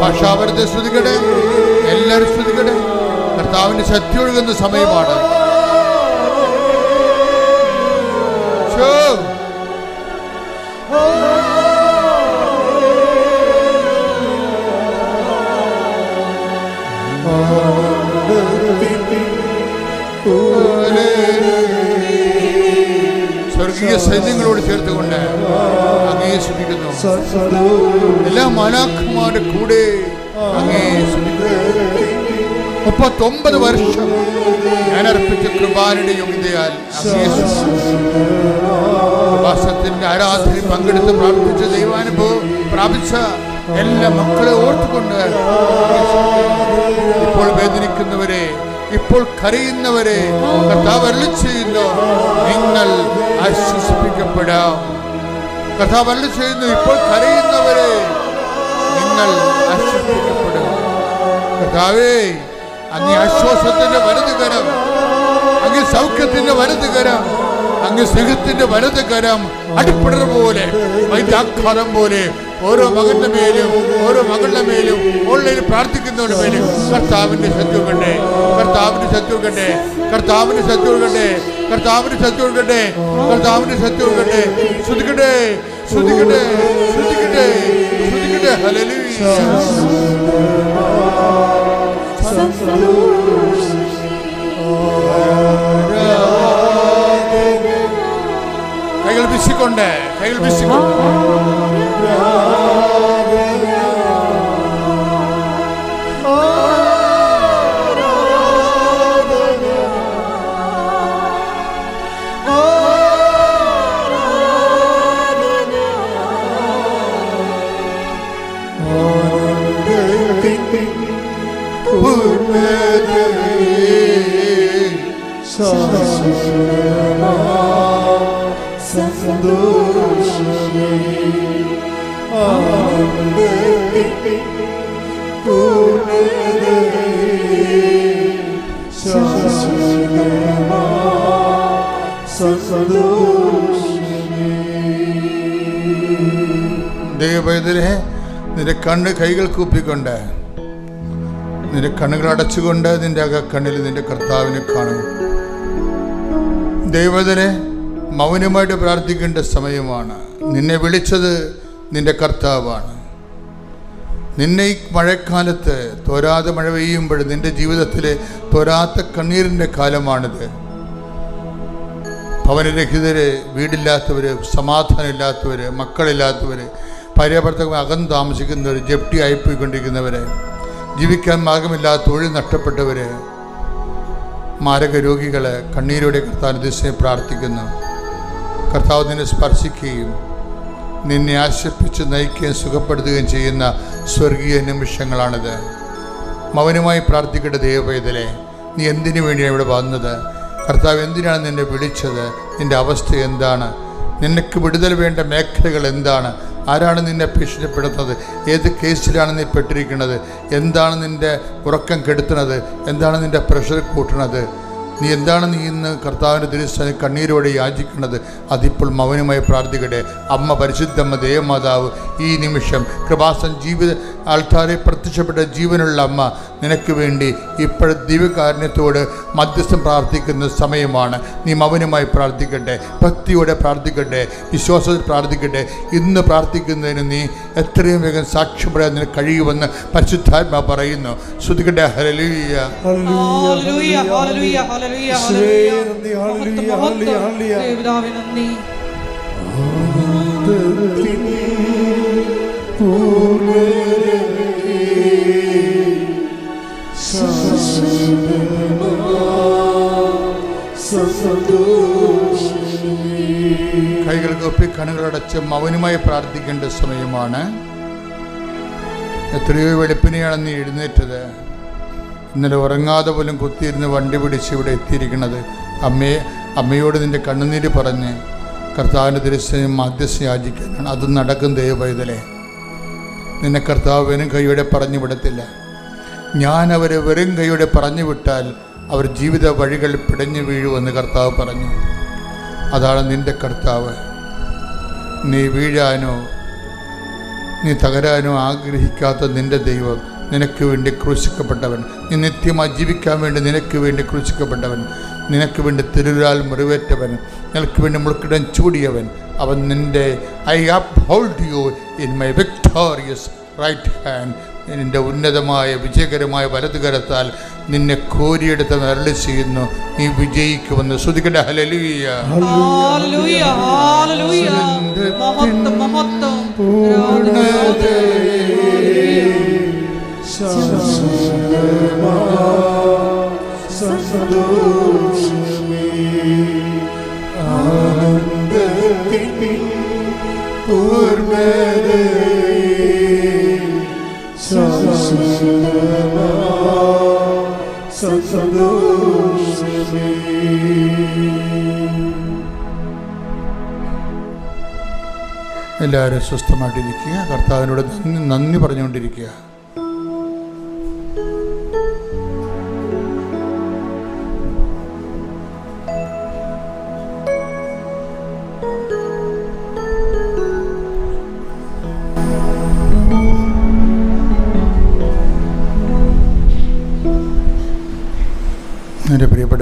ഭാഷാപരത്തെ ശ്രുതികടെ എല്ലാവരും ശ്രുതികടെ കർത്താവിന്റെ ശക്തി ഒഴുകുന്ന സമയമാണ് മുപ്പത്തൊമ്പത് വർഷം ഞാൻ അർപ്പിച്ച കൃപാനയുടെ യോഗ്യതയാൽ അങ്ങേ സ്തുതിക്കുന്നു. കൃപാസനത്തിന്റെ ആരാധന പങ്കെടുത്ത് പ്രാർത്ഥിച്ച ദൈവാനുഭവം പ്രാപിച്ച എല്ലാ മക്കളെ ഓർത്തുകൊണ്ട് ഇപ്പോൾ വേദനിക്കുന്നവരെ ഇപ്പോൾ കരയുന്നവരെ കർത്താവ് ചെയ്യുന്നു നിങ്ങൾ ആശ്വസിപ്പിക്കപ്പെടാം കർത്താവ് ചെയ്യുന്നു ഇപ്പോൾ കരയുന്നവരെ നിങ്ങൾ ആശ്വസിപ്പിക്കപ്പെടും കർത്താവേ അങ്ങ് ആശ്വാസത്തിന്റെ വലത് കരം അങ്ങ് സൗഖ്യത്തിന്റെ വലത് കരം അങ്ങ് സ്നേഹത്തിന്റെ വലത് കരം അടിപ്പിടർ പോലെ വൈദ്യാഘാതം പോലെ ഓരോ മകന്റെ മേലും ഓരോ മകളുടെ മേലും ഓൺലൈനിൽ പ്രാർത്ഥിക്കുന്നവരുടെ മേലും കർത്താവിന്റെ ശത്രു കണ്ടേ കർത്താവിന്റെ ശത്രു കണ്ടേ കർത്താവിന്റെ ശത്രു കണ്ടേ കർത്താവിന്റെ ശത്രു കണ്ടേ കർത്താവിന്റെ ശത്രു കണ്ടേ ശ്രുതിക്കട്ടെ ശ്രുതിക്കട്ടെ ശ്രുതിക്കട്ടെ ശ്രുതിക്കട്ടെ ഹല്ലേലൂയ. കൈകൾ വീശിക്കൊണ്ട് കൈകൾ വീശിക്കൊണ്ട് ദൈവപൈതലെ നിന്റെ കണ്ണ് കൈകൾ കൂപ്പിക്കൊണ്ട് നിന്റെ കണ്ണുകൾ അടച്ചുകൊണ്ട് നിന്റെ അകക്കണ്ണിൽ നിന്റെ കർത്താവിനെ കാണും. ദൈവതനെ മൗനമായിട്ട് പ്രാർത്ഥിക്കേണ്ട സമയമാണ്. നിന്നെ വിളിച്ചത് നിന്റെ കർത്താവാണ്. നിന്നെ ഈ മഴക്കാലത്ത് തോരാതെ മഴ പെയ്യുമ്പോൾ നിന്റെ ജീവിതത്തിലെ തോരാത്ത കണ്ണീരിന്റെ കാലമാണിത്. ഭവനരഹിതര് വീടില്ലാത്തവര് സമാധാനമില്ലാത്തവര് മക്കളില്ലാത്തവര് ഭാര്യാഭർത്തകം അകം താമസിക്കുന്നവർ ജപ്തി ആയിപ്പോയിക്കൊണ്ടിരിക്കുന്നവര് ജീവിക്കാൻ മാർഗമില്ലാത്ത തൊഴിൽ നഷ്ടപ്പെട്ടവര് മാരക രോഗികൾ കണ്ണീരോടെ കർത്താവിന് ദിശയെ പ്രാർത്ഥിക്കുന്നു. കർത്താവ് നിന്നെ സ്പർശിക്കുകയും നിന്നെ ആശ്വസിപ്പിച്ച് നയിക്കുകയും സുഖപ്പെടുത്തുകയും ചെയ്യുന്ന സ്വർഗീയ നിമിഷങ്ങളാണിത്. മൗനമായി പ്രാർത്ഥിക്കേണ്ട ദൈവവേദലെ നീ എന്തിനു വേണ്ടിയാണ് ഇവിടെ വന്നത്? കർത്താവ് എന്തിനാണ് നിന്നെ വിളിച്ചത്? നിന്റെ അവസ്ഥ എന്താണ്? നിനക്ക് വിടുതൽ വേണ്ട മേഖലകൾ എന്താണ്? ആരാണ് നിന്നെ ഭീഷണിപ്പെടുത്തുന്നത്? ഏത് കേസിലാണ് നീ പെട്ടിരിക്കുന്നത്? എന്താണ് നിന്റെ ഉറക്കം കെടുത്തുന്നത്? എന്താണ് നിന്റെ പ്രഷർ കൂട്ടുന്നത്? നീ എന്താണ് നീ ഇന്ന് കർത്താവിന്റെ തിരുസ്ഥാന കണ്ണീരോടെ യാചിക്കുന്നത്? അതിപ്പോൾ മൗനമായി പ്രാർത്ഥിക്കട്ടെ. അമ്മ പരിശുദ്ധമ്മ ദേവമാതാവ് ഈ നിമിഷം കൃപാസൻ ജീവിത ആൾക്കാരെ പ്രത്യക്ഷപ്പെട്ട ജീവനുള്ള അമ്മ നിനക്ക് വേണ്ടി ഇപ്പോൾ ദിവ്യകാരുണ്യത്തോട് മധ്യസ്ഥം പ്രാർത്ഥിക്കുന്ന സമയമാണ്. നീ മൗനമായി പ്രാർത്ഥിക്കട്ടെ ഭക്തിയോടെ പ്രാർത്ഥിക്കട്ടെ വിശ്വാസത്തിൽ പ്രാർത്ഥിക്കട്ടെ. ഇന്ന് പ്രാർത്ഥിക്കുന്നതിന് നീ എത്രയും വേഗം സാക്ഷ്യം പറയാൻ നിനക്ക് കഴിയുമെന്ന് പരിശുദ്ധാത്മ പറയുന്നു. ശ്രുതിക്കട്ടെ ഹരലീയ ഹല്ലേലൂയ കൈകൾ കൊപ്പി കണ്ണുകളടച്ച് മൗനമായി പ്രാർത്ഥിക്കേണ്ട സമയമാണ്. എത്രയോ വെളുപ്പിനെയാണ് നീ എഴുന്നേറ്റത്. ഇന്നലെ ഉറങ്ങാതെ പോലും കുത്തിയിരുന്ന് വണ്ടി പിടിച്ച് ഇവിടെ എത്തിയിരിക്കുന്നത്. അമ്മയെ അമ്മയോട് നിന്റെ കണ്ണുനീര് പറഞ്ഞ് കർത്താവിന്റെ ദൃശ്യം മധ്യസ്ഥ യാചിക്കാനാണ് അത് നടക്കും ദൈവപൈതലേ. നിന്നെ കർത്താവിനും കൈയോടെ പറഞ്ഞു വിടത്തില്ല ഞാൻ അവരെ വെറും കൈയോടെ പറഞ്ഞു വിട്ടാൽ അവർ ജീവിത വഴികൾ പിടഞ്ഞു വീഴുമെന്ന് കർത്താവ് പറഞ്ഞു. അതാണ് നിന്റെ കർത്താവ്. നീ വീഴാനോ നീ തകരാനോ ആഗ്രഹിക്കാത്ത നിന്റെ ദൈവം നിനക്ക് വേണ്ടി ക്രൂശിക്കപ്പെട്ടവൻ. നീ നിത്യമായി ജീവിക്കാൻ വേണ്ടി നിനക്ക് വേണ്ടി ക്രൂശിക്കപ്പെട്ടവൻ. നിനക്ക് വേണ്ടി തിരുരാൽ മുറിവേറ്റവൻ. നിനക്ക് വേണ്ടി മുൾക്കിടം ചൂടിയവൻ. അവൻ നിന്റെ I hold you in my victorious right hand നിന്റെ ഉന്നതമായ വിജയകരമായ വലതുകരത്താൽ നിന്നെ കോരിയെടുത്ത് നരളി ചെയ്യുന്നു. നീ വിജയിക്കുമെന്ന് ശ്രുതിക്കട്ടെ ഹലലുയ ഹല്ലേലൂയ ഹല്ലേലൂയ. എല്ലാവരും സ്വസ്ഥമായിട്ടിരിക്കുക. കർത്താവിനോട് നന്ദി നന്ദി പറഞ്ഞുകൊണ്ടിരിക്കുക.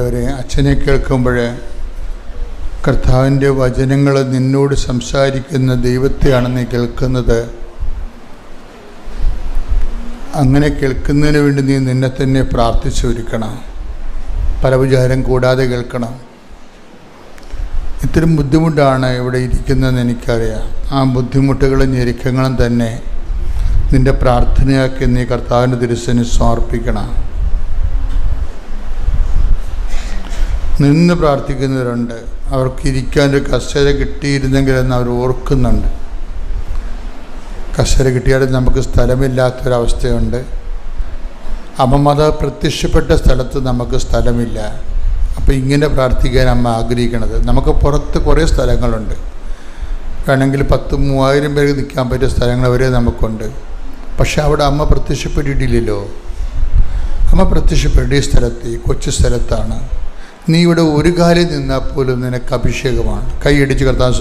പ്രിയപ്പെട്ടവരെ അച്ഛനെ കേൾക്കുമ്പോൾ കർത്താവിന്റെ വചനങ്ങൾ നിന്നോട് സംസാരിക്കുന്ന ദൈവത്തെയാണ് നീ കേൾക്കുന്നത്. അങ്ങനെ കേൾക്കുന്നതിന് വേണ്ടി നീ നിന്നെ തന്നെ പ്രാർത്ഥിച്ചൊരുക്കണം. പരവിചാരം കൂടാതെ കേൾക്കണം. ഇത്തരം ബുദ്ധിമുട്ടാണ് ഇവിടെ ഇരിക്കുന്നതെന്ന് എനിക്കറിയാം. ആ ബുദ്ധിമുട്ടുകളും ഞെരുക്കങ്ങളും തന്നെ നിന്റെ പ്രാർത്ഥനയാക്കി നീ കർത്താവിന്റെ തിരുസന് സമർപ്പിക്കണം. നിന്ന് പ്രാർത്ഥിക്കുന്നവരുണ്ട്. അവർക്ക് ഇരിക്കാൻ ഒരു കസേര കിട്ടിയിരുന്നെങ്കിലെന്ന് അവർ ഓർക്കുന്നുണ്ട്. കസേര കിട്ടിയാലും നമുക്ക് സ്ഥലമില്ലാത്തൊരവസ്ഥയുണ്ട്. അമ്മമത പ്രത്യക്ഷപ്പെട്ട സ്ഥലത്ത് നമുക്ക് സ്ഥലമില്ല. അപ്പോൾ ഇങ്ങനെ പ്രാർത്ഥിക്കാൻ അമ്മ ആഗ്രഹിക്കണത്. നമുക്ക് പുറത്ത് കുറേ സ്ഥലങ്ങളുണ്ട്. വേണമെങ്കിൽ പത്ത് മൂവായിരം പേർ നിൽക്കാൻ പറ്റിയ സ്ഥലങ്ങൾ വരെ നമുക്കുണ്ട്. പക്ഷെ അവിടെ അമ്മ പ്രത്യക്ഷപ്പെട്ടിട്ടില്ലല്ലോ. അമ്മ പ്രത്യക്ഷപ്പെട്ട ഈ സ്ഥലത്ത് ഈ കൊച്ചു സ്ഥലത്താണ്. നീ ഇവിടെ ഒരു കാലിൽ നിന്നാൽ പോലും നിനക്ക് അഭിഷേകമാണ്. കൈയടിച്ച് കർത്താൻ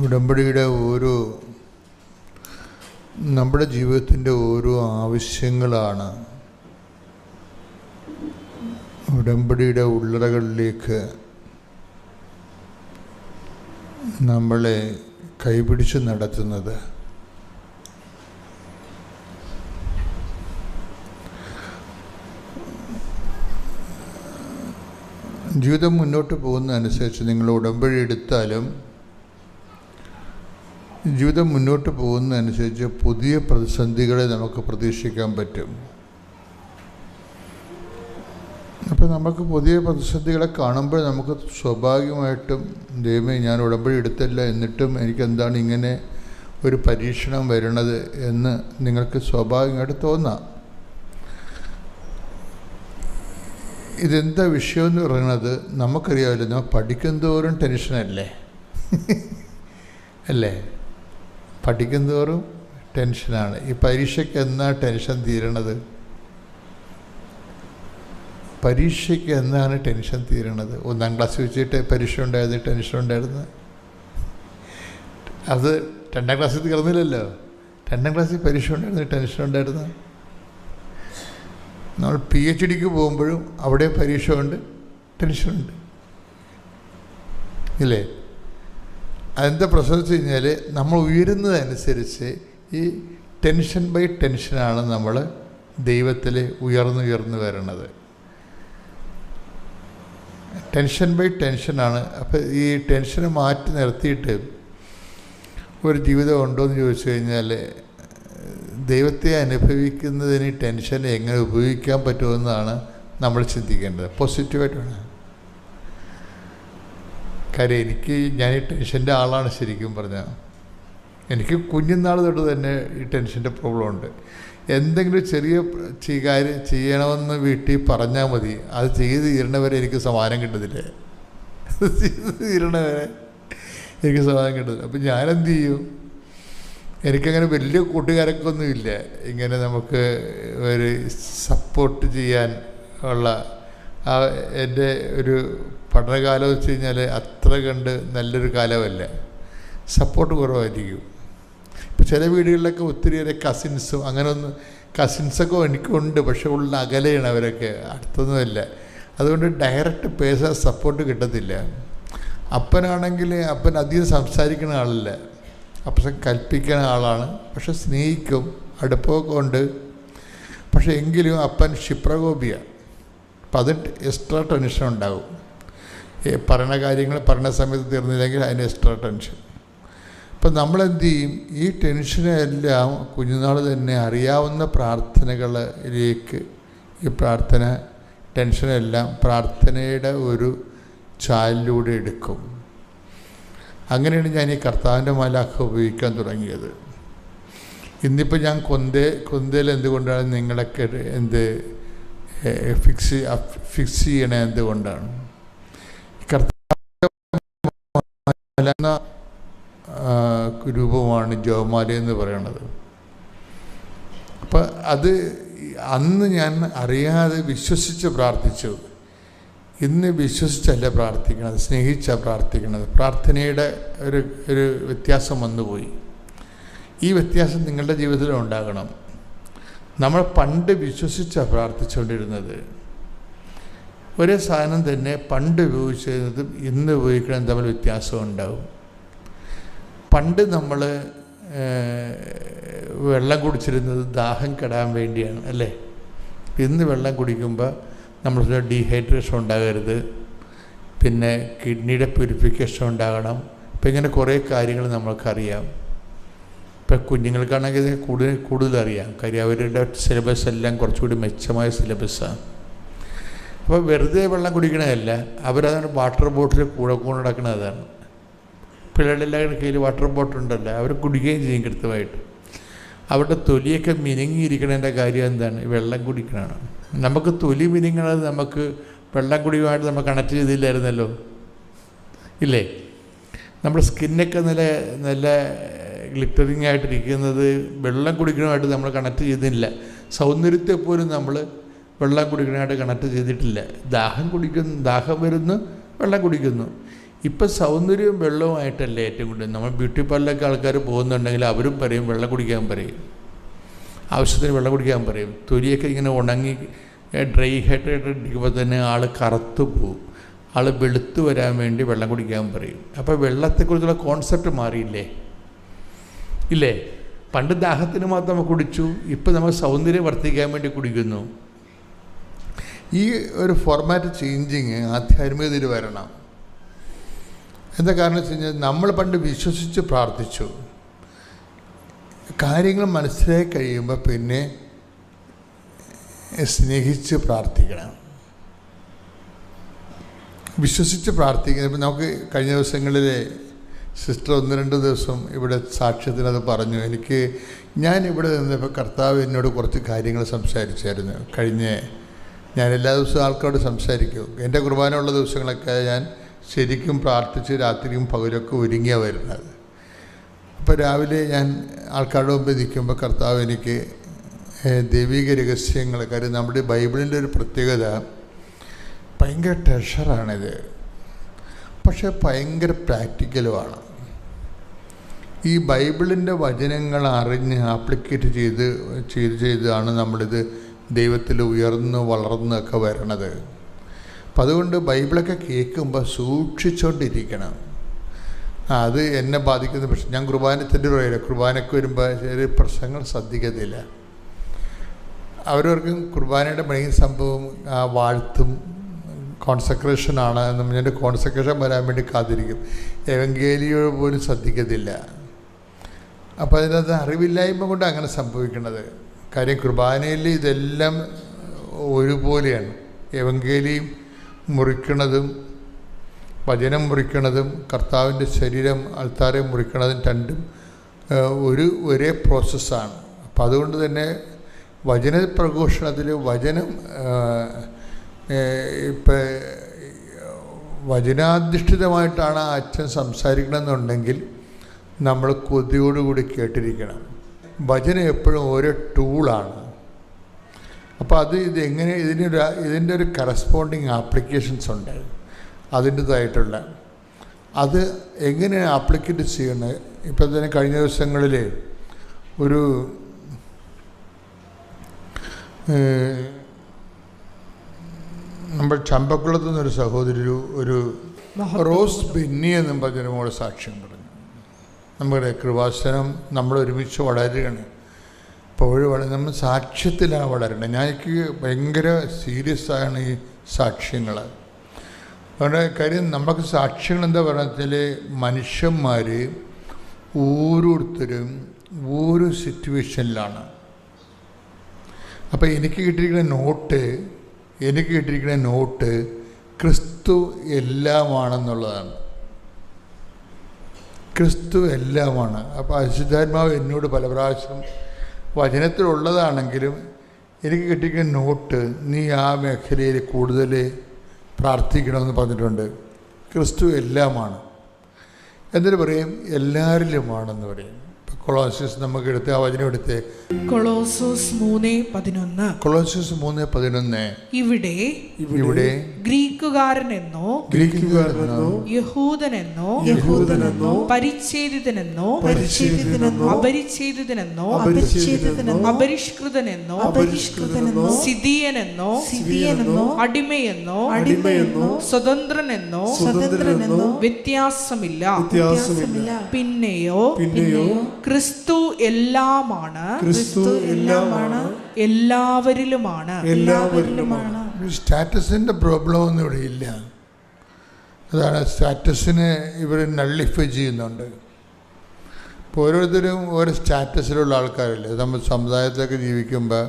ഉടമ്പടിയുടെ ഓരോ നമ്മുടെ ജീവിതത്തിന്റെ ഓരോ ആവശ്യങ്ങളാണ് ഉടമ്പടിയുടെ ഉള്ളറകളിലേക്ക് നമ്മളെ കൈപിടിച്ച് നടത്തുന്നത്. ജീവിതം മുന്നോട്ട് പോകുന്നതനുസരിച്ച് നിങ്ങൾ ഉടമ്പടി എടുത്താലും ജീവിതം മുന്നോട്ട് പോകുന്നതനുസരിച്ച് പുതിയ പ്രതിസന്ധികളെ നമുക്ക് പ്രതീക്ഷിക്കാൻ പറ്റും. അപ്പോൾ നമുക്ക് പുതിയ പ്രതിസന്ധികളെ കാണുമ്പോൾ നമുക്ക് സ്വാഭാവികമായിട്ടും ദൈവമേ ഞാൻ ഉടമ്പടി എടുത്തില്ല. എന്നിട്ടും എനിക്ക് എന്താണ് ഇങ്ങനെ ഒരു പരീക്ഷണം വരുന്നത് എന്ന് നിങ്ങൾക്ക് സ്വാഭാവികമായിട്ട് തോന്നാം. ഇതെന്താ വിഷയം എന്ന് പറയുന്നത് നമുക്കറിയാമല്ലോ. നമ്മൾ പഠിക്കുന്തോറും ടെൻഷനല്ലേ? അല്ലേ? പഠിക്കുന്തോറും ടെൻഷനാണ്. ഈ പരീക്ഷയ്ക്ക് എന്നാ ടെൻഷൻ തീരണത്? പരീക്ഷയ്ക്ക് എന്നാണ് ടെൻഷൻ തീരണത് ഒന്നാം ക്ലാസ് വെച്ചിട്ട് പരീക്ഷ ഉണ്ടായത് ടെൻഷൻ ഉണ്ടായിരുന്നു. അത് രണ്ടാം ക്ലാസ്സിൽ തീർന്നില്ലല്ലോ. രണ്ടാം ക്ലാസ്സിൽ പരീക്ഷ ഉണ്ടായിരുന്നു ടെൻഷൻ ഉണ്ടായിരുന്നു. നമ്മൾ പി എച്ച് ഡിക്ക് പോകുമ്പോഴും അവിടെ പരീക്ഷ ഉണ്ട് ടെൻഷനുണ്ട് ഇല്ലേ? അതെന്താ പ്രശ്നം വെച്ച് കഴിഞ്ഞാൽ നമ്മൾ ഉയരുന്നതനുസരിച്ച് ഈ ടെൻഷൻ ബൈ ടെൻഷനാണ് നമ്മൾ ദൈവത്തിൽ ഉയർന്നുയർന്നു വരണത്. ടെൻഷൻ ബൈ ടെൻഷനാണ് അപ്പോൾ ഈ ടെൻഷനെ മാറ്റി നിർത്തിയിട്ട് ഒരു ജീവിതം ഉണ്ടോ എന്ന് ചോദിച്ചു കഴിഞ്ഞാൽ ദൈവത്തെ അനുഭവിക്കുന്നതിന് ടെൻഷൻ എങ്ങനെ ഉപയോഗിക്കാൻ പറ്റുമെന്നാണ് നമ്മൾ ചിന്തിക്കേണ്ടത്. പോസിറ്റീവായിട്ട് കാര്യം എനിക്ക് ഞാൻ ഈ ടെൻഷന്റെ ആളാണ് ശരിക്കും പറഞ്ഞാൽ എനിക്ക് കുഞ്ഞുനാൾ തൊട്ട് തന്നെ ഈ ടെൻഷന്റെ പ്രോബ്ലം ഉണ്ട്. എന്തെങ്കിലും ചെറിയ കാര്യം ചെയ്യണമെന്ന് വീട്ടിൽ പറഞ്ഞാൽ മതി. അത് ചെയ്ത് തീരണവരെ എനിക്ക് സമാനം കിട്ടത്തില്ലേ? ചെയ്ത് തീരണവരെ എനിക്ക് സമാനം കിട്ടത്തില്ല. അപ്പം ഞാനെന്ത് ചെയ്യും? എനിക്കങ്ങനെ വലിയ കൂട്ടുകാരൊക്കെ ഒന്നുമില്ല ഇങ്ങനെ നമുക്ക് ഒരു സപ്പോർട്ട് ചെയ്യാൻ ഉള്ള ആ എന്റെ ഒരു പഠനകാലം വെച്ച് കഴിഞ്ഞാൽ അത്ര കണ്ട് നല്ലൊരു കാലമല്ല. സപ്പോർട്ട് കുറവായിരിക്കും. ചില വീടുകളിലൊക്കെ ഒത്തിരിയേറെ കസിൻസും അങ്ങനെ ഒന്ന് കസിൻസൊക്കെ എനിക്കുണ്ട് പക്ഷെ ഉള്ള അകലെയാണ് അവരൊക്കെ അടുത്തൊന്നുമല്ല അതുകൊണ്ട് ഡയറക്റ്റ് പേഴ്സണൽ സപ്പോർട്ട് കിട്ടത്തില്ല. അപ്പനാണെങ്കിൽ അപ്പൻ അധികം സംസാരിക്കുന്ന ആളല്ല. അപ്പം കൽപ്പിക്കുന്ന ആളാണ് പക്ഷെ സ്നേഹിക്കും അടുപ്പമൊക്കെ ഉണ്ട്. പക്ഷെ എങ്കിലും അപ്പൻ ക്ഷിപ്രകോപിയ. അപ്പം അതിന് എക്സ്ട്രാ ടെൻഷൻ ഉണ്ടാകും ഈ പറയുന്ന കാര്യങ്ങൾ പറയണ സമയത്ത് തീർന്നില്ലെങ്കിൽ അതിന് എക്സ്ട്രാ ടെൻഷൻ അപ്പം നമ്മളെന്ത് ചെയ്യും? ഈ ടെൻഷനെല്ലാം കുഞ്ഞുനാൾ തന്നെ അറിയാവുന്ന പ്രാർത്ഥനകളിലേക്ക് ഈ പ്രാർത്ഥന ടെൻഷനെല്ലാം പ്രാർത്ഥനയുടെ ഒരു ചാലിലൂടെ എടുക്കും. അങ്ങനെയാണ് ഞാൻ ഈ കർത്താവിന്റെ മാലാഖ ഉപയോഗിക്കാൻ തുടങ്ങിയത്. ഇന്നിപ്പോൾ ഞാൻ കൊന്തേ കൊന്തയിൽ എന്തുകൊണ്ടാണ് നിങ്ങളൊക്കെ എന്ത് ഫിക്സ് ഫിക്സ് ചെയ്യണേ എന്തുകൊണ്ടാണ്? കർത്താവ് എന്ന ആ, രൂപമാണ് ജോമാല എന്ന് പറയുന്നത് അപ്പം അത് അന്ന് ഞാൻ അറിയാതെ വിശ്വസിച്ച് പ്രാർത്ഥിച്ചു. ഇന്ന് വിശ്വസിച്ചല്ല പ്രാർത്ഥിക്കണത് സ്നേഹിച്ച പ്രാർത്ഥിക്കണത്. പ്രാർത്ഥനയുടെ ഒരു ഒരു വ്യത്യാസം വന്നുപോയി ഈ വ്യത്യാസം നിങ്ങളുടെ ജീവിതത്തിൽ ഉണ്ടാകണം. നമ്മൾ പണ്ട് വിശ്വസിച്ചാണ് പ്രാർത്ഥിച്ചുകൊണ്ടിരുന്നത് ഒരേ സാധനം തന്നെ പണ്ട് ഉപയോഗിച്ചിരുന്നതും ഇന്ന് ഉപയോഗിക്കുന്നതും തമ്മിൽ വ്യത്യാസം ഉണ്ടാവും. പണ്ട് നമ്മൾ വെള്ളം കുടിച്ചിരുന്നത് ദാഹം കെടാൻ വേണ്ടിയാണ് അല്ലേ? ഇന്ന് വെള്ളം കുടിക്കുമ്പോൾ നമ്മൾ ഡീഹൈഡ്രേഷൻ ഉണ്ടാകരുത്. പിന്നെ കിഡ്നിയുടെ പ്യൂരിഫിക്കേഷൻ ഉണ്ടാകണം. ഇപ്പം ഇങ്ങനെ കുറേ കാര്യങ്ങൾ നമ്മൾക്കറിയാം. ഇപ്പം കുഞ്ഞുങ്ങൾക്കാണെങ്കിൽ കൂടുതൽ കൂടുതൽ അറിയാം കാര്യം അവരുടെ സിലബസ് എല്ലാം കുറച്ചുകൂടി മെച്ചമായ സിലബസാണ് അപ്പോൾ വെറുതെ വെള്ളം കുടിക്കണതല്ല അവരതാണ് വാട്ടർ ബോട്ടിൽ കൂടെ കൂടെ നടക്കുന്നതാണ് പിള്ളേരുടെ കയ്യിൽ വാട്ടർ ബോട്ടിൽ ഉണ്ടല്ലോ അവർ കുടിക്കുകയും ചെയ്യും കൃത്യമായിട്ട്. അവരുടെ തൊലിയൊക്കെ മിനുങ്ങിയിരിക്കണതിന്റെ കാര്യം എന്താണ്? വെള്ളം കുടിക്കണതാണ്. നമുക്ക് തൊലി മിനുങ്ങണത് നമുക്ക് വെള്ളം കുടിയുമായിട്ട് നമ്മൾ കണക്ട് ചെയ്തില്ലായിരുന്നല്ലോ? ഇല്ലേ? നമ്മുടെ സ്കിന്നൊക്കെ നല്ല നല്ല ഗ്ലിറ്ററിങ് ആയിട്ടിരിക്കുന്നത് വെള്ളം കുടിക്കണമായിട്ട് നമ്മൾ കണക്ട് ചെയ്തില്ല. സൗന്ദര്യത്തെ പോലും നമ്മൾ വെള്ളം കുടിക്കണമായിട്ട് കണക്ട് ചെയ്തിട്ടില്ല. ദാഹം കുടിക്കുന്നു ദാഹം വരുന്നു വെള്ളം കുടിക്കുന്നു. ഇപ്പം സൗന്ദര്യവും വെള്ളവുമായിട്ടല്ലേ ഏറ്റവും കൂടുതൽ. നമ്മൾ ബ്യൂട്ടി പാർലറിലൊക്കെ ആൾക്കാർ പോകുന്നുണ്ടെങ്കിൽ അവരും പറയും വെള്ളം കുടിക്കാൻ പറയും. ആവശ്യത്തിന് വെള്ളം കുടിക്കാൻ പറയും. തൊലിയൊക്കെ ഇങ്ങനെ ഉണങ്ങി ഡ്രൈ ഹൈഡ്രേറ്റഡ് ഇരിക്കുമ്പോൾ തന്നെ ആൾ കറുത്തു പോവും. ആൾ വെളുത്തു വരാൻ വേണ്ടി വെള്ളം കുടിക്കാൻ പറയും. അപ്പോൾ വെള്ളത്തെക്കുറിച്ചുള്ള കോൺസെപ്റ്റ് മാറിയില്ലേ? ഇല്ലേ? പണ്ട് ദാഹത്തിന് മാത്രം നമ്മൾ കുടിച്ചു ഇപ്പം നമ്മൾ സൗന്ദര്യം വർദ്ധിക്കാൻ വേണ്ടി കുടിക്കുന്നു. ഈ ഒരു ഫോർമാറ്റ് ചേഞ്ചിങ് ആധ്യാത്മികതയിൽ വരണം. എന്താ കാരണം വെച്ച് കഴിഞ്ഞാൽ നമ്മൾ പണ്ട് വിശ്വസിച്ച് പ്രാർത്ഥിച്ചു. കാര്യങ്ങൾ മനസ്സിലായി കഴിയുമ്പോൾ പിന്നെ സ്നേഹിച്ച് പ്രാർത്ഥിക്കണം. വിശ്വസിച്ച് പ്രാർത്ഥിക്കണം. ഇപ്പം നമുക്ക് കഴിഞ്ഞ ദിവസങ്ങളിൽ സിസ്റ്റർ ഒന്ന് രണ്ട് ദിവസം ഇവിടെ സാക്ഷ്യത്തിന് അത് പറഞ്ഞു. എനിക്ക് ഞാൻ ഇവിടെ നിന്നപ്പോൾ കർത്താവ് എന്നോട് കുറച്ച് കാര്യങ്ങൾ സംസാരിച്ചായിരുന്നു. കഴിഞ്ഞ ഞാൻ എല്ലാ ദിവസവും ആൾക്കാരോട് സംസാരിക്കും. എന്റെ കുർബാന ഉള്ള ദിവസങ്ങളൊക്കെ ഞാൻ ശരിക്കും പ്രാർത്ഥിച്ച് രാത്രിയും പകലൊക്കെ ഒരുങ്ങിയാണ് വരുന്നത്. അപ്പോൾ രാവിലെ ഞാൻ ആൾക്കാരുടെ മുമ്പ് നിൽക്കുമ്പോൾ കർത്താവ് എനിക്ക് ദൈവിക രഹസ്യങ്ങൾ കാര്യം നമ്മുടെ ബൈബിളിന്റെ ഒരു പ്രത്യേകത ഭയങ്കര ട്രഷറാണിത് പക്ഷേ ഭയങ്കര പ്രാക്ടിക്കലുമാണ്. ഈ ബൈബിളിന്റെ വചനങ്ങൾ അറിഞ്ഞ് ആപ്ലിക്കേറ്റ് ചെയ്ത് ചെയ്ത് ചെയ്താണ് നമ്മളിത് ദൈവത്തിൽ ഉയർന്ന് വളർന്നൊക്കെ വരണത്. അപ്പം അതുകൊണ്ട് ബൈബിളൊക്കെ കേൾക്കുമ്പോൾ സൂക്ഷിച്ചുകൊണ്ടിരിക്കണം അത് എന്നെ ബാധിക്കുന്ന പ്രശ്നം. ഞാൻ കുർബാനത്തിന്റെ പറയില്ല കുർബാനയ്ക്ക് വരുമ്പോൾ ചെറിയ പ്രശ്നങ്ങൾ ശ്രദ്ധിക്കത്തില്ല. അവരവർക്കും കുർബാനയുടെ മെയിൻ സംഭവം ആ വാഴ്ത്തും കോൺസെൻട്രേഷനാണ് പറഞ്ഞിട്ട് കോൺസെക്രേഷൻ വരാൻ വേണ്ടി കാത്തിരിക്കും. എവങ്കേലിയോ പോലും ശ്രദ്ധിക്കത്തില്ല. അപ്പോൾ അതിനകത്ത് അറിവില്ലായ്മ കൊണ്ട് അങ്ങനെ സംഭവിക്കുന്നത്. കാര്യം കുർബാനയിൽ ഇതെല്ലാം ഒരുപോലെയാണ്. എവങ്കേലിയും മുറിക്കണതും വചനം മുറിക്കണതും കർത്താവിന്റെ ശരീരം അൾത്താരെ മുറിക്കണതും രണ്ടും ഒരു ഒരേ പ്രോസസ്സാണ്. അപ്പം അതുകൊണ്ട് തന്നെ വചന പ്രഘോഷണത്തിൽ വചനം ഇപ്പം വചനാധിഷ്ഠിതമായിട്ടാണ് അച്ഛൻ സംസാരിക്കണമെന്നുണ്ടെങ്കിൽ നമ്മൾ കൊതിയോടുകൂടി കേട്ടിരിക്കണം. വചനം എപ്പോഴും ഓരോ ടൂളാണ് അപ്പോൾ അത് ഇതെങ്ങനെ ഇതിനൊരു ഇതിന്റെ ഒരു കറസ്പോണ്ടിങ് ആപ്ലിക്കേഷൻസ് ഉണ്ട്. അതിന്റെതായിട്ടുള്ള. അത് എങ്ങനെ ആപ്ലിക്കേറ്റ് ചെയ്യണത് ഇപ്പം തന്നെ കഴിഞ്ഞ ദിവസങ്ങളിൽ ഒരു നമ്മൾ ചമ്പക്കുളത്ത് നിന്നൊരു സഹോദരി ഒരു ഒരു റോസ് ബെന്നി എന്നും പറഞ്ഞൊരു മോളെ സാക്ഷ്യം പറഞ്ഞു. നമ്മുടെ കൃപാസനം നമ്മൾ ഒരുമിച്ച് വളരുകയാണ്. അപ്പോൾ വളരെ നമ്മൾ സാക്ഷ്യത്തിലാണ് വളരേണ്ടത്. ഞാൻ എനിക്ക് ഭയങ്കര സീരിയസ് ആണ് ഈ സാക്ഷ്യങ്ങൾ അതുകൊണ്ട് കാര്യം നമുക്ക് സാക്ഷ്യങ്ങൾ എന്താ പറഞ്ഞാൽ മനുഷ്യന്മാർ ഓരോരുത്തരും ഓരോ സിറ്റുവേഷനിലാണ് അപ്പോൾ എനിക്ക് കിട്ടിയിരിക്കുന്ന നോട്ട് എനിക്ക് കിട്ടിയിരിക്കുന്ന നോട്ട് ക്രിസ്തു എല്ലാമാണെന്നുള്ളതാണ്. ക്രിസ്തു എല്ലാമാണ്. അപ്പോൾ അശുദ്ധാത്മാവ് എന്നോട് പല പ്രാവശ്യം വചനത്തിലുള്ളതാണെങ്കിലും എനിക്ക് കിട്ടിയിരിക്കുന്ന നോട്ട് നീ ആ മേഖലയിൽ കൂടുതൽ പ്രാർത്ഥിക്കണമെന്ന് പറഞ്ഞിട്ടുണ്ട്. ക്രിസ്തു എല്ലാമാണ്. എന്നിട്ട് പറയും? എല്ലാവരിലുമാണെന്ന് പറയും. കൊളോസിസ് നമുക്ക് എടുത്ത് ആ വചനം എടുത്ത് കൊളോസോസ് മൂന്ന് പതിനൊന്ന്. കൊളോസിസ് മൂന്ന് പതിനൊന്ന്. ഇവിടെ ഇവിടെ ഗ്രീക്കുകാരനെന്നോ ഗ്രീക്കുകാരെന്നോ യഹൂദനെന്നോ യഹൂദനെന്നോ പരിച്ഛേദിതനെന്നോ പരിച്ഛേദിതനെന്നോ അപരിച്ഛേദിതനെന്നോ അപരിച്ഛേദിതനെന്നോ അപരിഷ്കൃതനെന്നോ അപരിഷ്കൃതനെന്നോ സിദിയനെന്നോ സിദിയനെന്നോ അടിമയെന്നോ അടിമയെന്നോ സ്വതന്ത്രനെന്നോ സ്വതന്ത്രനെന്നോ വ്യത്യാസമില്ല. വ്യത്യാസമില്ല. പിന്നെയോ പിന്നെയോ ക്രിസ്തു എല്ലാമാണ്. ക്രിസ്തു എല്ലാമാണ്. എല്ലാവരിലുമാണ്. എല്ലാവരിലുമാണ്. സ്റ്റാറ്റസിന്റെ പ്രോബ്ലം ഒന്നും ഇവിടെ ഇല്ല. അതാണ് സ്റ്റാറ്റസിനെ ഇവർ നള്ളിഫൈ ചെയ്യുന്നുണ്ട്. ഇപ്പോൾ ഓരോരുത്തരും ഓരോ സ്റ്റാറ്റസിലുള്ള ആൾക്കാരല്ലേ? നമ്മൾ സമുദായത്തിലൊക്കെ ജീവിക്കുമ്പോൾ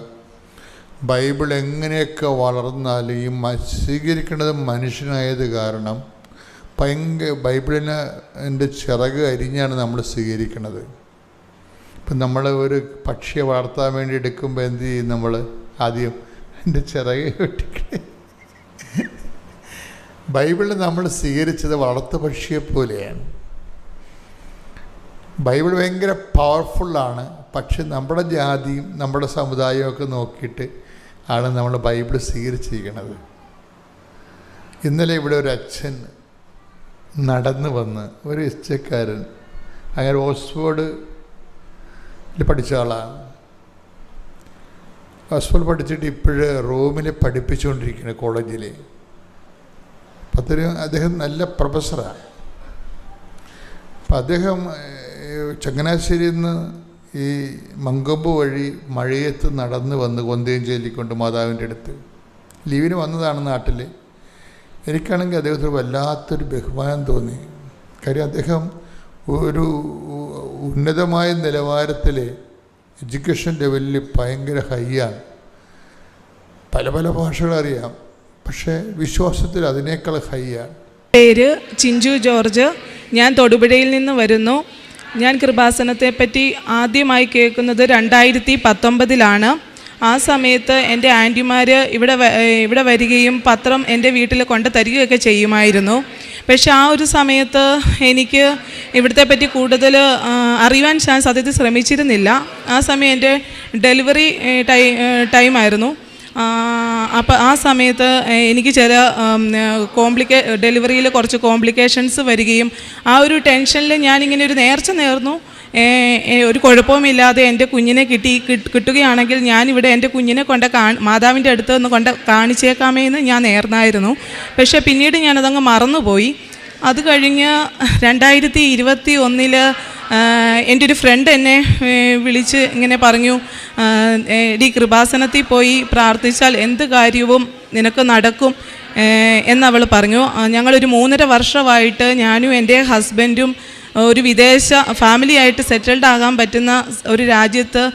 ബൈബിൾ എങ്ങനെയൊക്കെ വളർന്നാലും ഈ സ്വീകരിക്കുന്നത് മനുഷ്യനായത് കാരണം ഭയങ്കര ബൈബിളിനെ എന്റെ ചിറക് അരിഞ്ഞാണ് നമ്മൾ സ്വീകരിക്കുന്നത് ഇപ്പം നമ്മൾ ഒരു പക്ഷിയെ വളർത്താൻ വേണ്ടി എടുക്കുമ്പോൾ എന്ത് ചെയ്യും നമ്മൾ? ആദ്യം എന്റെ ചിറക് വെട്ടിക്കണേ ബൈബിളിൽ നമ്മൾ സ്വീകരിച്ചത് വളർത്തു പക്ഷിയെ പോലെയാണ്. ബൈബിൾ ഭയങ്കര പവർഫുള്ളാണ് പക്ഷെ നമ്മുടെ ജാതിയും നമ്മുടെ സമുദായമൊക്കെ നോക്കിയിട്ട് ആണ് നമ്മൾ ബൈബിൾ സ്വീകരിച്ചിരിക്കുന്നത്. ഇന്നലെ ഇവിടെ ഒരു അച്ഛൻ നടന്നു വന്ന് ഒരു ഇച്ചക്കാരൻ അങ്ങനെ ഓക്സ്ഫോർഡ് പഠിച്ച ആളാണ്. ഓക്സ്ഫോർഡ് പഠിച്ചിട്ട് ഇപ്പോഴ് റോമിൽ പഠിപ്പിച്ചുകൊണ്ടിരിക്കുന്നു കോളേജിൽ. പത്തിന് അദ്ദേഹം നല്ല പ്രൊഫസറാണ്. അപ്പം അദ്ദേഹം ചങ്ങനാശ്ശേരിയിൽ നിന്ന് ഈ മങ്കൊമ്പ് വഴി മഴയത്ത് നടന്ന് വന്ന് കൊന്തയും ചെല്ലിക്കൊണ്ട് മാതാവിന്റെ അടുത്ത് ലീവിന് വന്നതാണ് നാട്ടിൽ. എനിക്കാണെങ്കിൽ അദ്ദേഹത്തിന് വല്ലാത്തൊരു ബഹുമാനം തോന്നി. കാര്യം അദ്ദേഹം ഒരു ഉന്നതമായ നിലവാരത്തിൽ എഡ്യൂക്കേഷൻ ലെവലിൽ ഭയങ്കര ഹൈയാണ്. പല പല ഭാഷകൾ അറിയാം പക്ഷേ വിശ്വാസത്തിൽ അതിനേക്കാൾ ഹൈയാണ്. പേര് ചിഞ്ചു ജോർജ് ഞാൻ തൊടുപുഴയിൽ നിന്ന് വരുന്നു. ഞാൻ കൃപാസനത്തെപ്പറ്റി ആദ്യമായി കേൾക്കുന്നത് രണ്ടായിരത്തി പത്തൊമ്പതിലാണ് ആ സമയത്ത് എന്റെ ആന്റിമാർ ഇവിടെ ഇവിടെ വരികയും പത്രം എന്റെ വീട്ടിൽ കൊണ്ട് തരികയൊക്കെ ചെയ്യുമായിരുന്നു. പക്ഷെ ആ ഒരു സമയത്ത് എനിക്ക് ഇവിടുത്തെ പറ്റി കൂടുതൽ അറിയാൻ ഞാൻ സത്യത്തിൽ ശ്രമിച്ചിരുന്നില്ല. ആ സമയം എന്റെ ഡെലിവറി ടൈം ടൈമായിരുന്നു. അപ്പോൾ ആ സമയത്ത് എനിക്ക് ചില കോംപ്ലിക്കേ ഡെലിവറിയിൽ കുറച്ച് കോംപ്ലിക്കേഷൻസ് വരികയും ആ ഒരു ടെൻഷനിൽ ഞാനിങ്ങനെ ഒരു നേർച്ച നേർന്നു. ഒരു കുഴപ്പവുമില്ലാതെ എന്റെ കുഞ്ഞിനെ കിട്ടി കിട്ട്- കിട്ടുകയാണെങ്കിൽ ഞാനിവിടെ എന്റെ കുഞ്ഞിനെ കൊണ്ട് കാ മാതാവിന്റെ അടുത്ത് നിന്ന് കൊണ്ട് കാണിച്ചേക്കാമേ എന്ന് ഞാൻ നേർന്നായിരുന്നു. പക്ഷേ പിന്നീട് ഞാനതങ്ങ് മറന്നുപോയി. അത് കഴിഞ്ഞ് രണ്ടായിരത്തി ഇരുപത്തി ഒന്നിൽ എന്റെ ഒരു ഫ്രണ്ട് എന്നെ വിളിച്ച് ഇങ്ങനെ പറഞ്ഞു ഡി കൃപാസനത്തിൽ പോയി പ്രാർത്ഥിച്ചാൽ എന്ത് കാര്യവും നിനക്ക് നടക്കും എന്നവൾ പറഞ്ഞു. ഞങ്ങളൊരു മൂന്നര വർഷമായിട്ട് ഞാനും എന്റെ ഹസ്ബൻഡും ഒരു വിദേശ ഫാമിലിയായിട്ട് സെറ്റിൽഡ് ആകാൻ പറ്റുന്ന ഒരു രാജ്യത്ത്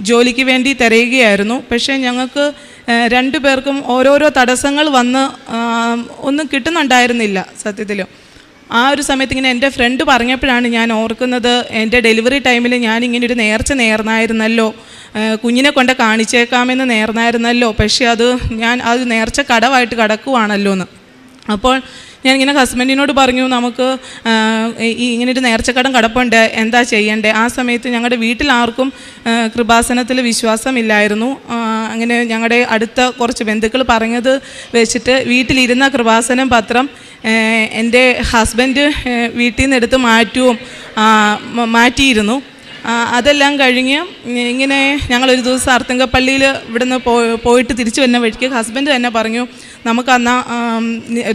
ജോലിക്ക് വേണ്ടി തിരയുകയായിരുന്നു. പക്ഷേ ഞങ്ങൾക്ക് രണ്ടു പേർക്കും ഓരോരോ തടസ്സങ്ങൾ വന്ന് ഒന്നും കിട്ടുന്നുണ്ടായിരുന്നില്ല സത്യത്തിൽ ആ ഒരു സമയത്ത് ഇങ്ങനെ എന്റെ ഫ്രണ്ട് പറഞ്ഞപ്പോഴാണ് ഞാൻ ഓർക്കുന്നത് എന്റെ ഡെലിവറി ടൈമിൽ ഞാൻ ഇങ്ങനെ ഒരു നേർച്ച നേർന്നായിരുന്നല്ലോ. കുഞ്ഞിനെ കൊണ്ട് കാണിച്ചേക്കാമെന്ന് നേർന്നായിരുന്നല്ലോ. പക്ഷേ അത് ഞാൻ അത് നേർച്ച കടവായിട്ട് കടക്കുവാണല്ലോ എന്ന് അപ്പോൾ ഞാൻ ഇങ്ങനെ ഹസ്ബൻഡിനോട് പറഞ്ഞു നമുക്ക് ഈ ഇങ്ങനെ ഒരു നേർച്ചക്കടം കിടപ്പുണ്ട്. എന്താ ചെയ്യണ്ടേ? ആ സമയത്ത് ഞങ്ങളുടെ വീട്ടിൽ ആർക്കും കൃപാസനത്തിൽ വിശ്വാസമില്ലായിരുന്നു. അങ്ങനെ ഞങ്ങളുടെ അടുത്ത കുറച്ച് ബന്ധുക്കൾ പറഞ്ഞത് വെച്ചിട്ട് വീട്ടിലിരുന്ന കൃപാസനം പത്രം എന്റെ ഹസ്ബൻഡ് വീട്ടിൽ നിന്ന് എടുത്ത് മാറ്റുവും ആ, മ- മാറ്റിയിരുന്നു. അതെല്ലാം കഴിഞ്ഞ് ഇങ്ങനെ ഞങ്ങളൊരു ദിവസം അർത്തുങ്കപ്പള്ളിയിൽ ഇവിടുന്ന് പോയിട്ട് തിരിച്ചു വരുന്ന വഴിക്ക് ഹസ്ബൻഡ് തന്നെ പറഞ്ഞു നമുക്ക് അന്നാ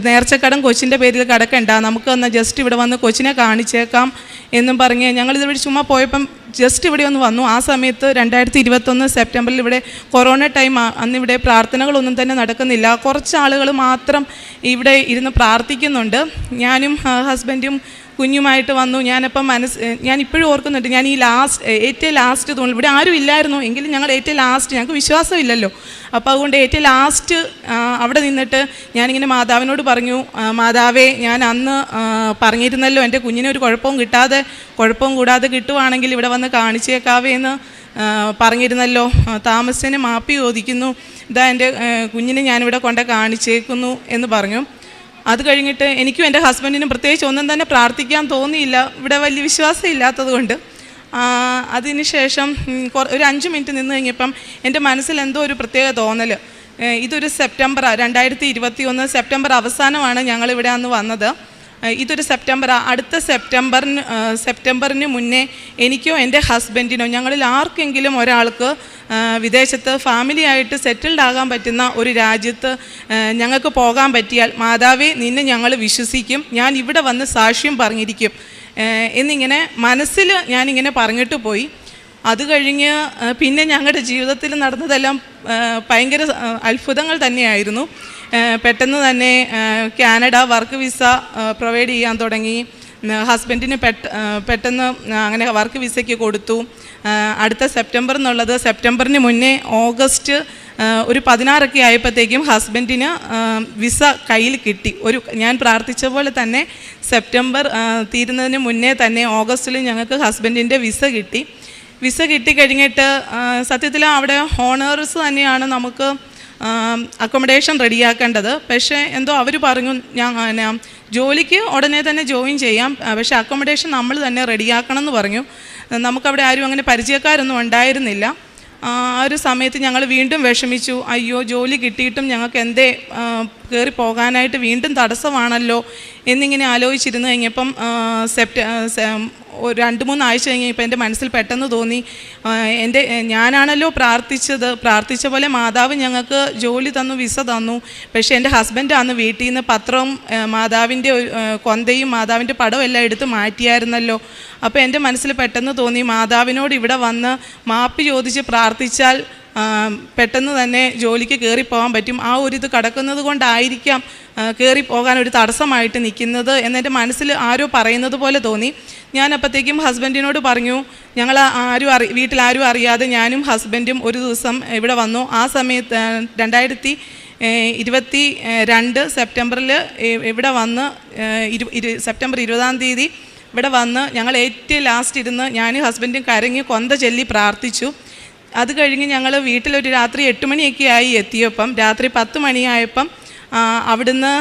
നേർച്ചക്കടം കൊച്ചിന്റെ പേരിൽ കിടക്കണ്ട. നമുക്ക് അന്ന് ജസ്റ്റ് ഇവിടെ വന്ന് കൊച്ചിനെ കാണിച്ചേക്കാം എന്നും പറഞ്ഞ് ഞങ്ങളിതുവഴി ചുമ്മാ പോയപ്പം ജസ്റ്റ് ഇവിടെ ഒന്ന് വന്നു. ആ സമയത്ത് രണ്ടായിരത്തി ഇരുപത്തൊന്ന് സെപ്റ്റംബറിൽ ഇവിടെ കൊറോണ ടൈം അന്ന് ഇവിടെ പ്രാർത്ഥനകളൊന്നും തന്നെ നടക്കുന്നില്ല. കുറച്ച് ആളുകൾ മാത്രം ഇവിടെ ഇരുന്ന് പ്രാർത്ഥിക്കുന്നുണ്ട്. ഞാനും ഹസ്ബൻഡും കുഞ്ഞുമായിട്ട് വന്നു. ഞാനപ്പം മനസ്സ് ഞാൻ ഇപ്പോഴും ഓർക്കുന്നുണ്ട്. ഞാൻ ഈ ലാസ്റ്റ് ഏറ്റവും ലാസ്റ്റ് തോന്നുന്നു ഇവിടെ ആരും ഇല്ലായിരുന്നു. എങ്കിലും ഞങ്ങൾ ഏറ്റവും ലാസ്റ്റ് ഞങ്ങൾക്ക് വിശ്വാസമില്ലല്ലോ അപ്പോൾ അതുകൊണ്ട് ഏറ്റവും ലാസ്റ്റ് അവിടെ നിന്നിട്ട് ഞാനിങ്ങനെ മാതാവിനോട് പറഞ്ഞു "ആ, മാതാവേ ഞാൻ അന്ന് പറഞ്ഞിരുന്നല്ലോ എന്റെ കുഞ്ഞിനെ ഒരു കുഴപ്പവും കിട്ടാതെ കുഴപ്പവും കൂടാതെ കിട്ടുവാണെങ്കിൽ ഇവിടെ വന്ന് കാണിച്ചേക്കാവേ എന്ന് പറഞ്ഞിരുന്നല്ലോ. താമസിനെ മാപ്പി ചോദിക്കുന്നു. ഇതാ എന്റെ കുഞ്ഞിനെ ഞാനിവിടെ കൊണ്ട് കാണിച്ചേക്കുന്നു എന്ന് പറഞ്ഞു. അത് കഴിഞ്ഞിട്ട് എനിക്കും എന്റെ ഹസ്ബൻഡിനും പ്രത്യേകിച്ച് ഒന്നും തന്നെ പ്രാർത്ഥിക്കാൻ തോന്നിയില്ല. ഇവിടെ വലിയ വിശ്വാസം ഇല്ലാത്തത് കൊണ്ട്. അതിന് ശേഷം ഒരു അഞ്ച് മിനിറ്റ് നിന്ന് കഴിഞ്ഞപ്പം എന്റെ മനസ്സിൽ എന്തോ ഒരു പ്രത്യേക തോന്നൽ. ഇതൊരു സെപ്റ്റംബർ രണ്ടായിരത്തി ഇരുപത്തി ഒന്ന് സെപ്റ്റംബർ അവസാനമാണ് ഞങ്ങളിവിടെ അന്ന് വന്നത്. ഇതൊരു സെപ്റ്റംബർ അടുത്ത സെപ്റ്റംബറിന് സെപ്റ്റംബറിന് മുന്നേ എനിക്കോ എന്റെ ഹസ്ബൻഡിനോ ഞങ്ങളിൽ ആർക്കെങ്കിലും ഒരാൾക്ക് വിദേശത്ത് ഫാമിലി ആയിട്ട് സെറ്റിൽഡ് ആകാൻ പറ്റുന്ന ഒരു രാജ്യത്ത് ഞങ്ങൾക്ക് പോകാൻ പറ്റിയാൽ മാതാവേ നിന്നെ ഞങ്ങൾ വിശ്വസിക്കും. ഞാൻ ഇവിടെ വന്ന് സാക്ഷ്യം പറഞ്ഞിരിക്കും. എന്നിങ്ങനെ മനസ്സിൽ ഞാനിങ്ങനെ പറഞ്ഞിട്ട് പോയി. അത് കഴിഞ്ഞ് പിന്നെ ഞങ്ങളുടെ ജീവിതത്തിൽ നടന്നതെല്ലാം ഭയങ്കര അത്ഭുതങ്ങൾ തന്നെയായിരുന്നു. പെട്ടെന്ന് തന്നെ കാനഡ വർക്ക് വിസ പ്രൊവൈഡ് ചെയ്യാൻ തുടങ്ങി. ഹസ്ബൻഡിന് പെട്ട പെട്ടെന്ന് അങ്ങനെ വർക്ക് വിസയ്ക്ക് കൊടുത്തു. അടുത്ത സെപ്റ്റംബർ എന്നുള്ളത് സെപ്റ്റംബറിന് മുന്നേ ഓഗസ്റ്റ് ഒരു പതിനാറൊക്കെ ആയപ്പോഴത്തേക്കും ഹസ്ബൻഡിന് വിസ കയ്യിൽ കിട്ടി. ഒരു ഞാൻ പ്രാർത്ഥിച്ച പോലെ തന്നെ സെപ്റ്റംബർ തീരുന്നതിന് മുന്നേ തന്നെ ഓഗസ്റ്റിൽ ഞങ്ങൾക്ക് ഹസ്ബൻഡിന്റെ വിസ കിട്ടി. വിസ കിട്ടിക്കഴിഞ്ഞിട്ട് സത്യത്തിൽ അവിടെ ഹോണേഴ്സ് തന്നെയാണ് നമുക്ക് അക്കോമഡേഷൻ റെഡിയാക്കേണ്ടത്. പക്ഷേ എന്തോ അവർ പറഞ്ഞു ഞാൻ ജോലിക്ക് ഉടനെ തന്നെ ജോയിൻ ചെയ്യാം. പക്ഷെ അക്കോമഡേഷൻ നമ്മൾ തന്നെ റെഡിയാക്കണം എന്ന് പറഞ്ഞു. നമുക്കവിടെ ആരും അങ്ങനെ പരിചയക്കാരൊന്നും ഉണ്ടായിരുന്നില്ല. ആ ഒരു സമയത്ത് ഞങ്ങൾ വീണ്ടും വിഷമിച്ചു. അയ്യോ ജോലി കിട്ടിയിട്ടും ഞങ്ങൾക്ക് എന്തേ കയറി പോകാനായിട്ട് വീണ്ടും തടസ്സമാണല്ലോ എന്നിങ്ങനെ ആലോചിച്ചിരുന്നു കഴിഞ്ഞപ്പം സെപ്റ്റ രണ്ട് മൂന്ന് ആഴ്ച കഴിഞ്ഞപ്പോൾ എന്റെ മനസ്സിൽ പെട്ടെന്ന് തോന്നി എന്റെ ഞാനാണല്ലോ പ്രാർത്ഥിച്ചത്. പ്രാർത്ഥിച്ച പോലെ മാതാവ് ഞങ്ങൾക്ക് ജോലി തന്നു വിസ തന്നു. പക്ഷേ എന്റെ ഹസ്ബൻഡാണ് വീട്ടിൽ നിന്ന് പത്രവും മാതാവിന്റെ കൊന്തയും മാതാവിന്റെ പടവും എല്ലാം എടുത്ത് മാറ്റിയായിരുന്നല്ലോ. അപ്പോൾ എന്റെ മനസ്സിൽ പെട്ടെന്ന് തോന്നി മാതാവിനോട് ഇവിടെ വന്ന് മാപ്പ് ചോദിച്ച് പ്രാർത്ഥിച്ചാൽ പെട്ടെന്ന് തന്നെ ജോലിക്ക് കയറിപ്പോകാൻ പോകാൻ പറ്റും. ആ ഒരു ഇത് കടക്കുന്നത് കൊണ്ടായിരിക്കാം കയറി പോകാൻ ഒരു തടസ്സമായിട്ട് നിൽക്കുന്നത് എന്നെന്റെ മനസ്സിൽ ആരോ പറയുന്നത് പോലെ തോന്നി. ഞാൻ അപ്പോഴത്തേക്കും ഹസ്ബൻഡിനോട് പറഞ്ഞു ഞങ്ങൾ ആരും അറി വീട്ടിലാരും അറിയാതെ ഞാനും ഹസ്ബൻഡും ഒരു ദിവസം ഇവിടെ വന്നു. ആ സമയത്ത് രണ്ടായിരത്തി ഇരുപത്തി രണ്ട് സെപ്റ്റംബറിൽ ഇവിടെ വന്ന് ഇരു- സെപ്റ്റംബർ ഇരുപതാം തീയതി ഇവിടെ വന്ന് ഞങ്ങൾ ഏറ്റവും ലാസ്റ്റ് ഇരുന്ന് ഞാനും ഹസ്ബൻഡും കരങ്ങി കൊന്ത ചൊല്ലി പ്രാർത്ഥിച്ചു. അത് കഴിഞ്ഞ് ഞങ്ങൾ വീട്ടിലൊരു രാത്രി എട്ട് മണിയൊക്കെ ആയി എത്തിയപ്പം രാത്രി പത്ത് മണിയായപ്പം അവിടുന്ന്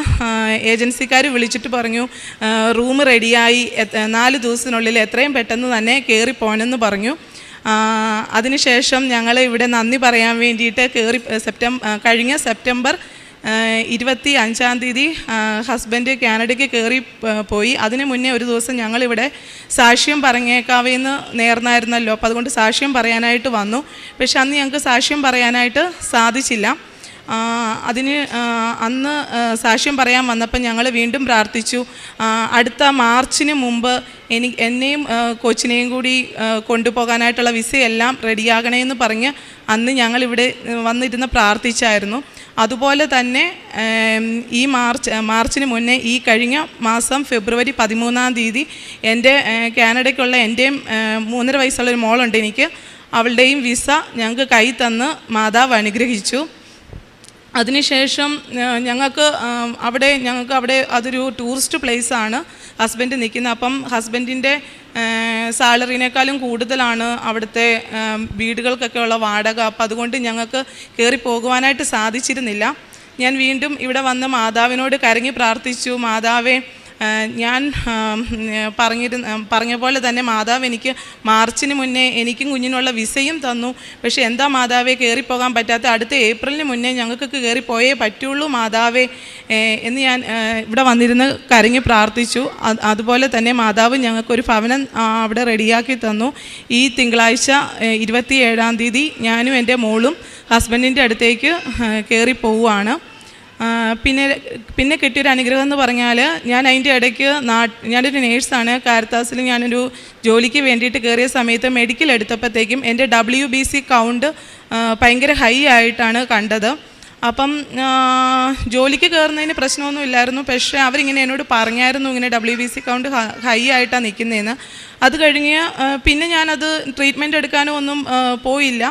ഏജൻസിക്കാർ വിളിച്ചിട്ട് പറഞ്ഞു റൂം റെഡിയായി നാല് ദിവസത്തിനുള്ളിൽ എത്രയും പെട്ടെന്ന് തന്നെ കയറിപ്പോണെന്ന് പറഞ്ഞു. അതിനുശേഷം ഞങ്ങൾ ഇവിടെ നന്ദി പറയാൻ വേണ്ടിയിട്ട് കയറി സെപ്റ്റംബർ കഴിഞ്ഞ സെപ്റ്റംബർ ഇരുപത്തി അഞ്ചാം തീയതി ഹസ്ബൻഡ് കാനഡയ്ക്ക് കയറി പോയി. അതിന് മുന്നേ ഒരു ദിവസം ഞങ്ങളിവിടെ സാക്ഷ്യം പറഞ്ഞേക്കാവേന്ന് നേർന്നായിരുന്നല്ലോ. അപ്പോൾ അതുകൊണ്ട് സാക്ഷ്യം പറയാനായിട്ട് വന്നു. പക്ഷെ അന്ന് ഞങ്ങൾക്ക് സാക്ഷ്യം പറയാനായിട്ട് സാധിച്ചില്ല. അതിന് അന്ന് സാക്ഷ്യം പറയാൻ വന്നപ്പോൾ ഞങ്ങൾ വീണ്ടും പ്രാർത്ഥിച്ചു. അടുത്ത മാർച്ചിന് മുമ്പ് എനി എന്നെയും കൊച്ചിനെയും കൂടി കൊണ്ടുപോകാനായിട്ടുള്ള വിസയെല്ലാം റെഡിയാകണമെന്ന് പറഞ്ഞ് അന്ന് ഞങ്ങളിവിടെ വന്നിരുന്ന് പ്രാർത്ഥിച്ചായിരുന്നു. അതുപോലെ തന്നെ ഈ മാർച്ച് മാർച്ചിന് മുന്നേ ഈ കഴിഞ്ഞ മാസം ഫെബ്രുവരി പതിമൂന്നാം തീയതി എന്റെ കാനഡയ്ക്കുള്ള എന്റെയും മൂന്നര വയസ്സുള്ളൊരു മോളുണ്ട് എനിക്ക്. അവളുടെയും വിസ ഞങ്ങൾക്ക് കൈ തന്ന് മാതാവ് അനുഗ്രഹിച്ചു. അതിനുശേഷം ഞങ്ങൾക്ക് അവിടെ ഞങ്ങൾക്ക് അവിടെ അതൊരു ടൂറിസ്റ്റ് പ്ലേസാണ്. ആണ് ഹസ്ബൻഡ് നിൽക്കുന്നത്. അപ്പം ഹസ്ബൻഡിന്റെ സാലറിനേക്കാളും കൂടുതലാണ് അവിടുത്തെ വീടുകൾക്കൊക്കെ ഉള്ള വാടക. അപ്പം അതുകൊണ്ട് ഞങ്ങൾക്ക് കയറി പോകുവാനായിട്ട് സാധിച്ചിരുന്നില്ല. ഞാൻ വീണ്ടും ഇവിടെ വന്ന് മാതാവിനോട് കരങ്ങി പ്രാർത്ഥിച്ചു. മാതാവേ ഞാൻ പറഞ്ഞിരുന്ന പറഞ്ഞ പോലെ തന്നെ മാതാവ് എനിക്ക് മാർച്ചിന് മുന്നേ എനിക്കും കുഞ്ഞിനുള്ള വിസയും തന്നു. പക്ഷേ എന്താ മാതാവെ കയറിപ്പോകാൻ പറ്റാത്ത അടുത്ത ഏപ്രിലിന് മുന്നേ ഞങ്ങൾക്ക് കയറിപ്പോയേ പറ്റുള്ളൂ മാതാവേ എന്ന് ഞാൻ ഇവിടെ വന്നിരുന്ന് കരഞ്ഞ് പ്രാർത്ഥിച്ചു. അതുപോലെ തന്നെ മാതാവ് ഞങ്ങൾക്കൊരു ഭവനം അവിടെ റെഡിയാക്കി തന്നു. ഈ തിങ്കളാഴ്ച ഇരുപത്തി ഏഴാം തീയതി ഞാനും എന്റെ മോളും ഹസ്ബൻഡിന്റെ അടുത്തേക്ക് കയറി പോവുകയാണ് പിന്നെ പിന്നെ കിട്ടിയൊരു അനുഗ്രഹം എന്ന് പറഞ്ഞാൽ ഞാൻ അതിന്റെ ഇടയ്ക്ക് നാ ഞാനൊരു നേഴ്സാണ്. കാരത്താസിൽ ഞാനൊരു ജോലിക്ക് വേണ്ടിയിട്ട് കയറിയ സമയത്ത് മെഡിക്കൽ എടുത്തപ്പോഴത്തേക്കും എന്റെ ഡബ്ല്യു ബി സി കൗണ്ട് ഭയങ്കര ഹൈ ആയിട്ടാണ് കണ്ടത്. അപ്പം ജോലിക്ക് കയറുന്നതിന് പ്രശ്നമൊന്നും ഇല്ലായിരുന്നു. പക്ഷേ അവരിങ്ങനെ എന്നോട് പറഞ്ഞായിരുന്നു ഇങ്ങനെ W B C count high ആയിട്ടാണ് നിൽക്കുന്നതെന്ന് അത് കഴിഞ്ഞ് പിന്നെ ഞാനത് ട്രീറ്റ്മെന്റ് എടുക്കാനോ ഒന്നും പോയില്ല.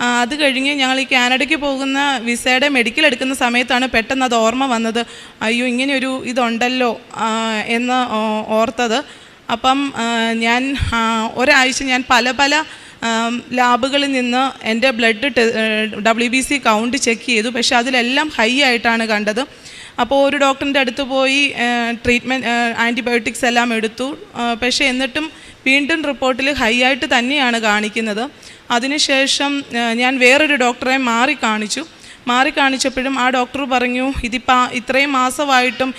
അത് കഴിഞ്ഞ് ഞങ്ങൾ ഈ കാനഡയ്ക്ക് പോകുന്ന വിസയുടെ മെഡിക്കൽ എടുക്കുന്ന സമയത്താണ് പെട്ടെന്ന് അത് ഓർമ്മ വന്നത്. അയ്യോ ഇങ്ങനെയൊരു ഇതുണ്ടല്ലോ എന്ന് ഓർത്തത്. അപ്പം ഞാൻ ഒരാഴ്ച ഞാൻ പല പല ലാബുകളിൽ നിന്ന് എന്റെ blood W B C count check ചെയ്തു. പക്ഷെ അതിലെല്ലാം ഹൈ ആയിട്ടാണ് കണ്ടത്. അപ്പോൾ ഒരു ഡോക്ടറിന്റെ അടുത്ത് പോയി ട്രീറ്റ്മെന്റ് ആന്റിബയോട്ടിക്സ് എല്ലാം എടുത്തു. പക്ഷേ എന്നിട്ടും വീണ്ടും റിപ്പോർട്ടിൽ ഹൈ ആയിട്ട് തന്നെയാണ് കാണിക്കുന്നത്. അതിനുശേഷം ഞാൻ വേറൊരു ഡോക്ടറെ മാറി കാണിച്ചു മാറി കാണിച്ചപ്പോഴും ആ ഡോക്ടർ പറഞ്ഞു ഇതിപ്പോൾ ഇത്രയും മാസമായിട്ടും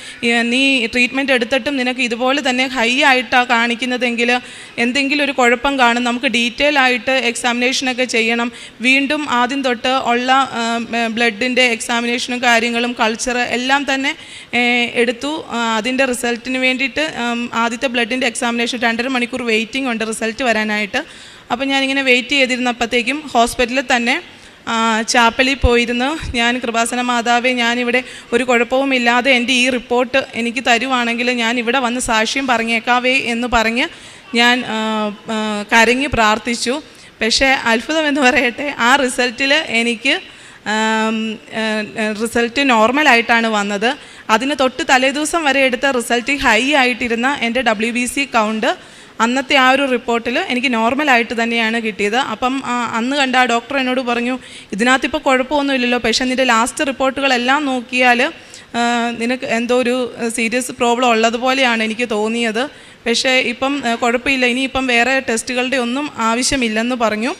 നീ ട്രീറ്റ്മെന്റ് എടുത്തിട്ടും നിനക്ക് ഇതുപോലെ തന്നെ ഹൈ ആയിട്ടാണ് കാണിക്കുന്നതെങ്കിൽ എന്തെങ്കിലും ഒരു കുഴപ്പം കാണും. നമുക്ക് ഡീറ്റെയിൽ ആയിട്ട് എക്സാമിനേഷനൊക്കെ ചെയ്യണം. വീണ്ടും ആദ്യം തൊട്ട് ഉള്ള ബ്ലഡിന്റെ എക്സാമിനേഷനും കാര്യങ്ങളും കൾച്ചർ എല്ലാം തന്നെ എടുത്തു. അതിന്റെ റിസൾട്ടിന് വേണ്ടിയിട്ട് ആദ്യത്തെ ബ്ലഡിന്റെ എക്സാമിനേഷൻ രണ്ടര മണിക്കൂർ വെയിറ്റിംഗ് ഉണ്ട് റിസൾട്ട് വരാനായിട്ട്. അപ്പോൾ ഞാനിങ്ങനെ വെയിറ്റ് ചെയ്തിരുന്നപ്പോഴത്തേക്കും ഹോസ്പിറ്റലിൽ തന്നെ ചാപ്പലി ചാപ്പലിൽ പോയിരുന്നു. ഞാൻ കൃപാസന മാതാവെ ഞാനിവിടെ ഒരു കുഴപ്പവുമില്ലാതെ എന്റെ ഈ റിപ്പോർട്ട് എനിക്ക് തരുവാണെങ്കിൽ ഞാൻ ഇവിടെ വന്ന് സാക്ഷ്യം പറഞ്ഞേക്കാവേ എന്ന് പറഞ്ഞ് ഞാൻ കരങ്ങി പ്രാർത്ഥിച്ചു. പക്ഷേ അത്ഭുതം എന്ന് പറയട്ടെ ആ റിസൾട്ടിൽ എനിക്ക് റിസൾട്ട് നോർമലായിട്ടാണ് വന്നത്. അതിന് തൊട്ട് തലേദിവസം വരെ എടുത്ത റിസൾട്ട് ഹൈ ആയിട്ടിരുന്ന എന്റെ ഡബ്ല്യു ബി സി കൗണ്ട് അന്നത്തെ ആ ഒരു റിപ്പോർട്ടിൽ എനിക്ക് നോർമലായിട്ട് തന്നെയാണ് കിട്ടിയത്. അപ്പം അന്ന് കണ്ട ആ ഡോക്ടർ എന്നോട് പറഞ്ഞു ഇതിനകത്ത് ഇപ്പോൾ കുഴപ്പമൊന്നുമില്ലല്ലോ. പക്ഷേ നിന്റെ ലാസ്റ്റ് റിപ്പോർട്ടുകളെല്ലാം നോക്കിയാൽ നിനക്ക് എന്തോ ഒരു സീരിയസ് പ്രോബ്ലം ഉള്ളതുപോലെയാണ് എനിക്ക് തോന്നിയത്. പക്ഷേ ഇപ്പം കുഴപ്പമില്ല. ഇനിയിപ്പം വേറെ ടെസ്റ്റുകളുടെ ഒന്നും ആവശ്യമില്ലെന്ന് പറഞ്ഞു.